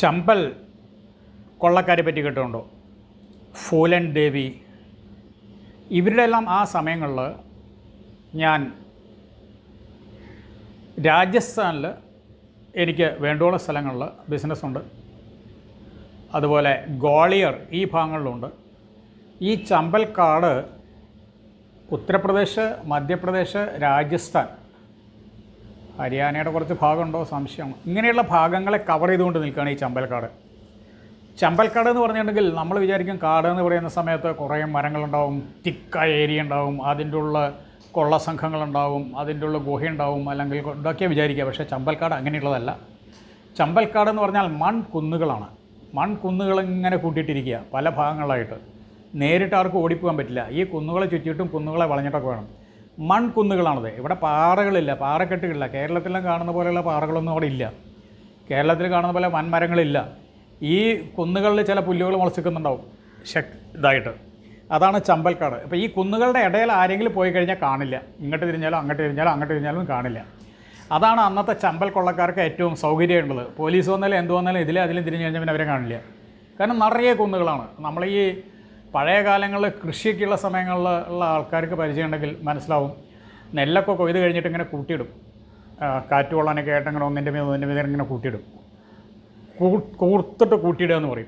ചമ്പൽ കൊള്ളക്കാരെ പറ്റി കേട്ടുണ്ടോ ഫൂലൻ ദേവി. ഇവരുടെ എല്ലാം ആ സമയങ്ങളിൽ ഞാൻ രാജസ്ഥാനിൽ എനിക്ക് വേണ്ടുള്ള സ്ഥലങ്ങളിൽ ബിസിനസ്സുണ്ട് അതുപോലെ ഗ്വാളിയർ ഈ ഭാഗങ്ങളിലുണ്ട്. ഈ ചമ്പൽക്കാട് ഉത്തർപ്രദേശ് മധ്യപ്രദേശ് രാജസ്ഥാൻ ഹരിയാനയുടെ കുറച്ച് ഭാഗമുണ്ടോ? സംശയം. ഇങ്ങനെയുള്ള ഭാഗങ്ങളെ കവർ ചെയ്തുകൊണ്ട് നിൽക്കുകയാണ് ഈ ചമ്പൽക്കാട്. ചമ്പൽക്കാട് എന്ന് പറഞ്ഞിട്ടുണ്ടെങ്കിൽ നമ്മൾ വിചാരിക്കും കാട് എന്ന് പറയുന്ന സമയത്ത് കുറേ മരങ്ങളുണ്ടാവും തിക്ക ഏരിയ ഉണ്ടാവും അതിന്റെ ഉള്ള കൊള്ള സംഘങ്ങളുണ്ടാവും അതിന്റെ ഉള്ള ഗുഹയുണ്ടാവും അല്ലെങ്കിൽ ഇതൊക്കെ വിചാരിക്കുക. പക്ഷേ ചമ്പൽക്കാട് അങ്ങനെയുള്ളതല്ല. ചമ്പൽക്കാട് എന്ന് പറഞ്ഞാൽ മൺകുന്നുകളാണ് മൺകുന്നുകൾ ഇങ്ങനെ കൂട്ടിയിട്ടിരിക്കുക പല ഭാഗങ്ങളായിട്ട്. നേരിട്ട് ആർക്കും ഓടിപ്പോകാൻ പറ്റില്ല. ഈ കുന്നുകളെ ചുറ്റിയിട്ടും കുന്നുകളെ വളഞ്ഞിട്ടൊക്കെ വേണം. മൺകുന്നുകളാണത്. ഇവിടെ പാറകളില്ല പാറക്കെട്ടുകളില്ല. കേരളത്തിലും കാണുന്ന പോലെയുള്ള പാറകളൊന്നും അവിടെ ഇല്ല. കേരളത്തിൽ കാണുന്ന പോലെ വൻമരങ്ങളില്ല ഈ കുന്നുകളിൽ ചില പുല്ലുകൾ മുളച്ചിക്കുന്നുണ്ടാവും. ശക് ഇതായിട്ട്. അതാണ് ചമ്പൽക്കാട്. അപ്പോൾ ഈ കുന്നുകളുടെ ഇടയിൽ ആരെങ്കിലും പോയി കഴിഞ്ഞാൽ കാണില്ല. ഇങ്ങോട്ട് തിരിഞ്ഞാലും അങ്ങോട്ട് തിരിഞ്ഞാലും അങ്ങോട്ട് തിരിഞ്ഞാലും കാണില്ല. അതാണ് അന്നത്തെ ചമ്പൽ കൊള്ളക്കാർക്ക് ഏറ്റവും സൗകര്യമുള്ളത് പോലീസ് വന്നാലും എന്ത് വന്നാലും ഇതിലെ അതിലും തിരിഞ്ഞു കഴിഞ്ഞാൽ പിന്നെ അവരെ കാണില്ല. കാരണം നിറയെ കുന്നുകളാണ്. നമ്മൾ ഈ പഴയ കാലങ്ങളിൽ കൃഷിയൊക്കെയുള്ള സമയങ്ങളിൽ ഉള്ള ആൾക്കാർക്ക് പരിചയമുണ്ടെങ്കിൽ മനസ്സിലാവും. നെല്ലൊക്കെ കൊയ്ത് കഴിഞ്ഞിട്ട് ഇങ്ങനെ കൂട്ടിയിടും. ആ, കാറ്റ് കൊള്ളാനൊക്കെ ആയിട്ട് അങ്ങനെ ഒന്നിന്റെ മീത് ഒന്നിന്റെ മീത് ഇങ്ങനെ കൂട്ടിയിടും. കൂർത്തിട്ട് കൂട്ടിയിടുക എന്ന് പറയും.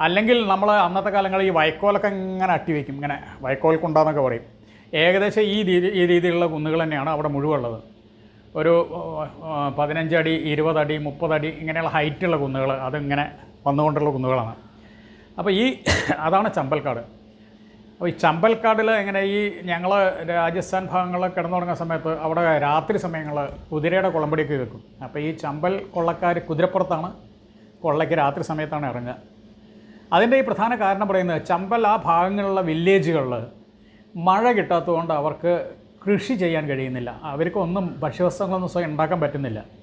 അല്ലെങ്കിൽ നമ്മൾ അന്നത്തെ കാലങ്ങളിൽ ഈ വൈക്കോലൊക്കെ ഇങ്ങനെ അട്ടി വയ്ക്കും ഇങ്ങനെ വൈക്കോൽ കുണ്ടാന്നൊക്കെ പറയും. ഏകദേശം ഈ രീതി ഈ രീതിയിലുള്ള കുന്നുകൾ തന്നെയാണ് അവിടെ മുഴുവൻ ഉള്ളത് ഒരു പതിനഞ്ചടി ഇരുപതടി മുപ്പതടി ഇങ്ങനെയുള്ള ഹൈറ്റുള്ള കുന്നുകൾ അതിങ്ങനെ വന്നുകൊണ്ടുള്ള കുന്നുകളാണ്. അപ്പോൾ ഈ അതാണ് ചമ്പൽക്കാട്. അപ്പോൾ ഈ ചമ്പൽക്കാടിൽ എങ്ങനെ ഈ ഞങ്ങൾ രാജസ്ഥാൻ ഭാഗങ്ങളിൽ കിടന്നു തുടങ്ങുന്ന സമയത്ത് അവിടെ രാത്രി സമയങ്ങളിൽ കുതിരയുടെ കുളമ്പടിയൊക്കെ വെക്കും. അപ്പോൾ ഈ ചമ്പൽ കൊള്ളക്കാർ കുതിരപ്പുറത്താണ്. കൊള്ളയ്ക്ക് രാത്രി സമയത്താണ് ഇറങ്ങുക. അതിന്റെ ഈ പ്രധാന കാരണം പറയുന്നത് ചമ്പൽ ആ ഭാഗങ്ങളിലുള്ള വില്ലേജുകളിൽ മഴ കിട്ടാത്തതുകൊണ്ട് അവർക്ക് കൃഷി ചെയ്യാൻ കഴിയുന്നില്ല. അവർക്ക് ഒന്നും ഭക്ഷ്യവസ്തുക്കളൊന്നും ഉണ്ടാക്കാൻ പറ്റുന്നില്ല.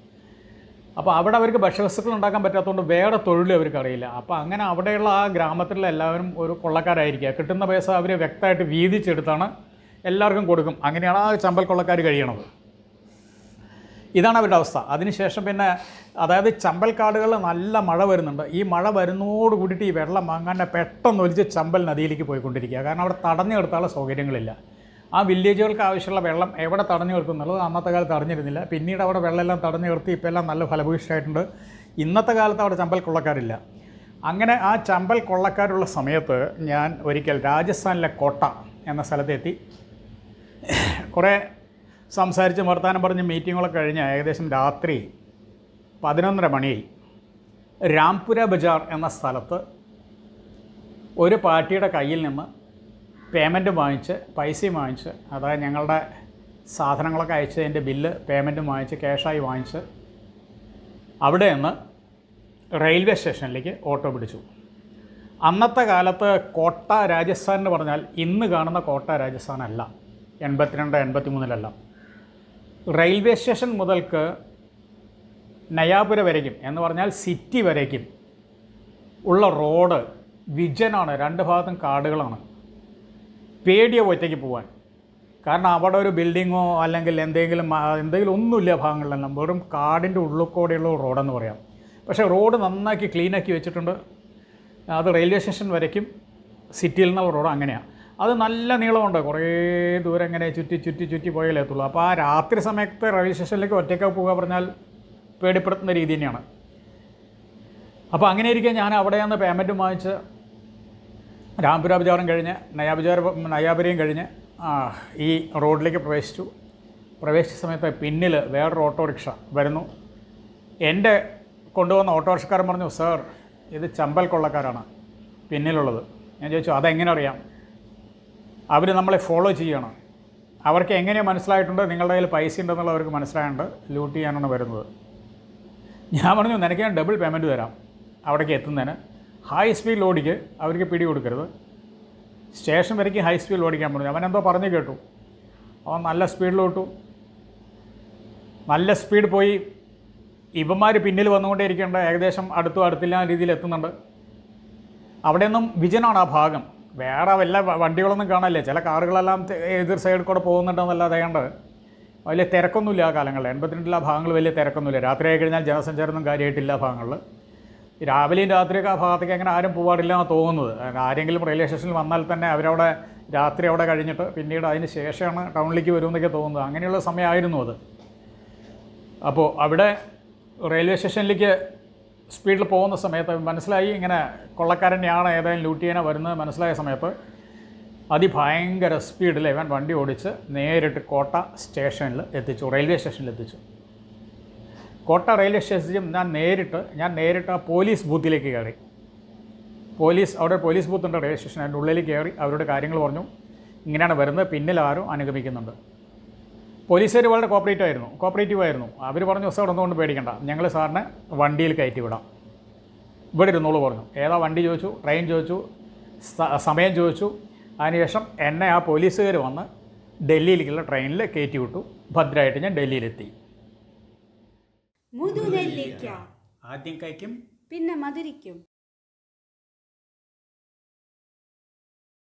അപ്പോൾ അവിടെ അവർക്ക് ഭക്ഷ്യവസ്തുക്കൾ ഉണ്ടാക്കാൻ പറ്റാത്തതുകൊണ്ട് വേറെ തൊഴിലും അവർക്ക് അറിയില്ല. അപ്പോൾ അങ്ങനെ അവിടെയുള്ള ആ ഗ്രാമത്തിലുള്ള എല്ലാവരും ഒരു കൊള്ളക്കാരായിരിക്കുക. കിട്ടുന്ന പൈസ അവർ വ്യക്തമായിട്ട് വീതിച്ചെടുത്താണ് എല്ലാവർക്കും കൊടുക്കും. അങ്ങനെയാണ് ആ ചമ്പൽ കൊള്ളക്കാർ കഴിയണത്. ഇതാണ് അവരുടെ അവസ്ഥ. അതിനുശേഷം പിന്നെ അതായത് ചമ്പൽ ചമ്പൽക്കാടുകളിൽ നല്ല മഴ വരുന്നുണ്ട്. ഈ മഴ വരുന്നതോട് കൂടിയിട്ട് ഈ വെള്ളം അങ്ങനെ പെട്ടെന്ന് ഒലിച്ച് ചമ്പൽ നദിയിലേക്ക് പോയിക്കൊണ്ടിരിക്കുക. കാരണം അവിടെ തടഞ്ഞു സൗകര്യങ്ങളില്ല. ആ വില്ലേജുകൾക്ക് ആവശ്യമുള്ള വെള്ളം എവിടെ തടഞ്ഞു നിർത്തും എന്നുള്ളത് അന്നത്തെ കാലത്ത് അറിഞ്ഞിരുന്നില്ല. പിന്നീട് അവിടെ വെള്ളമെല്ലാം തടഞ്ഞു നിർത്തി ഇപ്പോൾ എല്ലാം നല്ല ഫലഭൂയിഷ്ഠമായിട്ടുണ്ട്. ഇന്നത്തെ കാലത്ത് അവിടെ ചമ്പൽ കൊള്ളക്കാരില്ല. അങ്ങനെ ആ ചമ്പൽ കൊള്ളക്കാരുള്ള സമയത്ത് ഞാൻ ഒരിക്കൽ രാജസ്ഥാനിലെ കോട്ട എന്ന സ്ഥലത്തെത്തി. കുറേ സംസാരിച്ച് വർത്തമാനം പറഞ്ഞ് മീറ്റിങ്ങുകളൊക്കെ കഴിഞ്ഞ് ഏകദേശം രാത്രി പതിനൊന്നര മണിയായി. രാംപുര ബജാർ എന്ന സ്ഥലത്ത് ഒരു പാർട്ടിയുടെ കയ്യിൽ നിന്ന് പേയ്മെന്റ് വാങ്ങിച്ച് പൈസയും വാങ്ങിച്ച് അതായത് ഞങ്ങളുടെ സാധനങ്ങളൊക്കെ അയച്ചതിന്റെ ബില്ല് പേയ്മെന്റും വാങ്ങിച്ച് ക്യാഷായി വാങ്ങിച്ച് അവിടെ നിന്ന് റെയിൽവേ സ്റ്റേഷനിലേക്ക് ഓട്ടോ പിടിച്ചു. അന്നത്തെ കാലത്ത് കോട്ട രാജസ്ഥാൻ എന്ന് പറഞ്ഞാൽ ഇന്ന് കാണുന്ന കോട്ട രാജസ്ഥാൻ അല്ല. എൺപത്തിരണ്ട് എൺപത്തി മൂന്നിലല്ല റെയിൽവേ സ്റ്റേഷൻ മുതൽക്ക് നയാപുര വരയ്ക്കും എന്ന് പറഞ്ഞാൽ സിറ്റി വരയ്ക്കും ഉള്ള റോഡ് വിജനാണ് രണ്ട് ഭാഗത്തും കാടുകളാണ്. പേടിയ ഒറ്റയ്ക്ക് പോവാൻ. കാരണം അവിടെ ഒരു ബിൽഡിങ്ങോ അല്ലെങ്കിൽ എന്തെങ്കിലും എന്തെങ്കിലും ഒന്നുമില്ല ഭാഗങ്ങളിലെല്ലാം. വെറും കാടിന്റെ ഉള്ളിൽ കൂടെയുള്ള റോഡെന്ന് പറയാം. പക്ഷേ റോഡ് നന്നാക്കി ക്ലീനാക്കി വെച്ചിട്ടുണ്ട്. അത് റെയിൽവേ സ്റ്റേഷൻ വരയ്ക്കും. സിറ്റിയിൽ നിന്നുള്ള റോഡ് അങ്ങനെയാണ് അത് നല്ല നീളമുണ്ട്. കുറേ ദൂരം ഇങ്ങനെ ചുറ്റി ചുറ്റി ചുറ്റി പോയാലേ എത്തുള്ളൂ. അപ്പോൾ ആ രാത്രി സമയത്ത് റെയിൽവേ സ്റ്റേഷനിലേക്ക് ഒറ്റയ്ക്ക് പോകുക പറഞ്ഞാൽ പേടിപ്പെടുത്തുന്ന രീതി തന്നെയാണ്. അപ്പോൾ അങ്ങനെ ഇരിക്കെ ഞാൻ അവിടെ നിന്ന് പേയ്മെന്റും വാങ്ങിച്ച് രാംപുര ബജാറും കഴിഞ്ഞ് നയാബജാർ നയാപുരയും കഴിഞ്ഞ് ഈ റോഡിലേക്ക് പ്രവേശിച്ചു. പ്രവേശിച്ച സമയത്ത് പിന്നിൽ വേറൊരു ഓട്ടോറിക്ഷ വരുന്നു. എന്റെ കൊണ്ടുവന്ന ഓട്ടോറിക്ഷക്കാരൻ പറഞ്ഞു സർ ഇത് ചമ്പൽ കൊള്ളക്കാരാണ് പിന്നിലുള്ളത്. ഞാൻ ചോദിച്ചു അതെങ്ങനെ അറിയാം? അവർ നമ്മളെ ഫോളോ ചെയ്യണം. അവർക്ക് എങ്ങനെ മനസ്സിലായിട്ടുണ്ട്? നിങ്ങളുടെ കയ്യിൽ പൈസ ഉണ്ടെന്നുള്ള അവർക്ക് മനസ്സിലായുണ്ട് ലൂട്ട് ചെയ്യാനാണ് വരുന്നത്. ഞാൻ പറഞ്ഞു നിനക്ക് ഞാൻ ഡബിൾ പേയ്മെന്റ് തരാം അവിടേക്ക് എത്തുന്നതിന്. ഹൈ സ്പീഡിൽ ഓടിക്ക് അവർക്ക് പിടി കൊടുക്കരുത്. സ്റ്റേഷൻ വരയ്ക്ക് ഹൈ സ്പീഡിൽ ഓടിക്കാൻ പറഞ്ഞു. അവനെന്തോ പറഞ്ഞു കേട്ടു. അവൻ നല്ല സ്പീഡിലോട്ടു. നല്ല സ്പീഡ് പോയി. ഇവന്മാർ പിന്നിൽ വന്നുകൊണ്ടേ ഇരിക്കേണ്ട ഏകദേശം അടുത്തും അടുത്തില്ല രീതിയിൽ എത്തുന്നുണ്ട്. അവിടെയൊന്നും വിജനാണ് ആ ഭാഗം. വേറെ വല്ല വണ്ടികളൊന്നും കാണാനില്ല? ചില കാറുകളെല്ലാം എതിർ സൈഡിൽ കൂടെ പോകുന്നുണ്ടെന്നല്ലാതെ കണ്ട് വലിയ തിരക്കൊന്നുമില്ല ആ കാലങ്ങളിൽ. എൺപത്തിരണ്ടിലെ ഭാഗങ്ങൾ വലിയ തിരക്കൊന്നുമില്ല. രാത്രിയായി കഴിഞ്ഞാൽ ജനസഞ്ചാരമൊന്നും കാര്യമായിട്ടില്ല ആ ഭാഗങ്ങളിൽ. രാവിലെയും രാത്രിയൊക്കെ ആ ഭാഗത്തേക്ക് അങ്ങനെ ആരും പോകാറില്ല എന്നാണ് തോന്നുന്നത് ആരെങ്കിലും റെയിൽവേ സ്റ്റേഷനിൽ വന്നാൽ തന്നെ അവരവിടെ രാത്രി അവിടെ കഴിഞ്ഞിട്ട് പിന്നീട് അതിന് ശേഷമാണ് ടൗണിലേക്ക് വരുമെന്നൊക്കെ തോന്നുന്നത്. അങ്ങനെയുള്ള സമയമായിരുന്നു അത്. അപ്പോൾ അവിടെ റെയിൽവേ സ്റ്റേഷനിലേക്ക് സ്പീഡിൽ പോകുന്ന സമയത്ത് മനസ്സിലായി ഇങ്ങനെ കൊള്ളക്കാരനെയാണ് ഏതായാലും ലൂട്ട് ചെയ്യാനോ വരുന്നത് മനസ്സിലായ സമയത്ത് അതിഭയങ്കര സ്പീഡിൽ ഇവൻ വണ്ടി ഓടിച്ച് നേരിട്ട് കോട്ട സ്റ്റേഷനിൽ എത്തിച്ചു റെയിൽവേ സ്റ്റേഷനിൽ എത്തിച്ചു. കോട്ട റെയിൽവേ സ്റ്റേഷനിൽ ഞാൻ നേരിട്ട് ഞാൻ നേരിട്ട് ആ പോലീസ് ബൂത്തിലേക്ക് കയറി. പോലീസ് അവിടെ പോലീസ് ബൂത്ത് ഉണ്ട് റെയിൽവേ സ്റ്റേഷൻ അതിന്റെ ഉള്ളിൽ കയറി അവരോട് കാര്യങ്ങൾ പറഞ്ഞു. ഇങ്ങനെയാണ് വരുന്നത്. പിന്നിൽ ആരും അനുഗമിക്കുന്നുണ്ട്. പോലീസുകാർ വളരെ കോപ്പറേറ്റീവ് ആയിരുന്നു. കോപ്പറേറ്റീവ് ആയിരുന്നു. അവർ പറഞ്ഞു അവിടെ ഒന്നുകൊണ്ട് പേടിക്കണ്ട. ഞങ്ങൾ സാറിനെ വണ്ടിയിൽ കയറ്റി വിടാം. ഇവിടെ ഇരുന്നോളൂ പറഞ്ഞു. ഏതാ വണ്ടി ചോദിച്ചു ട്രെയിൻ ചോദിച്ചു സമയം ചോദിച്ചു. അതിനുശേഷം എന്നെ ആ പോലീസുകാർ വന്ന് ഡൽഹിയിലേക്കുള്ള ട്രെയിനിൽ കയറ്റി വിട്ടു. ഭദ്രമായിട്ട് ഞാൻ ഡൽഹിയിലെത്തി. മുതുനെല്ലിക്ക. ആദ്യം കഴിക്കും. പിന്നെ മധുരിക്കും.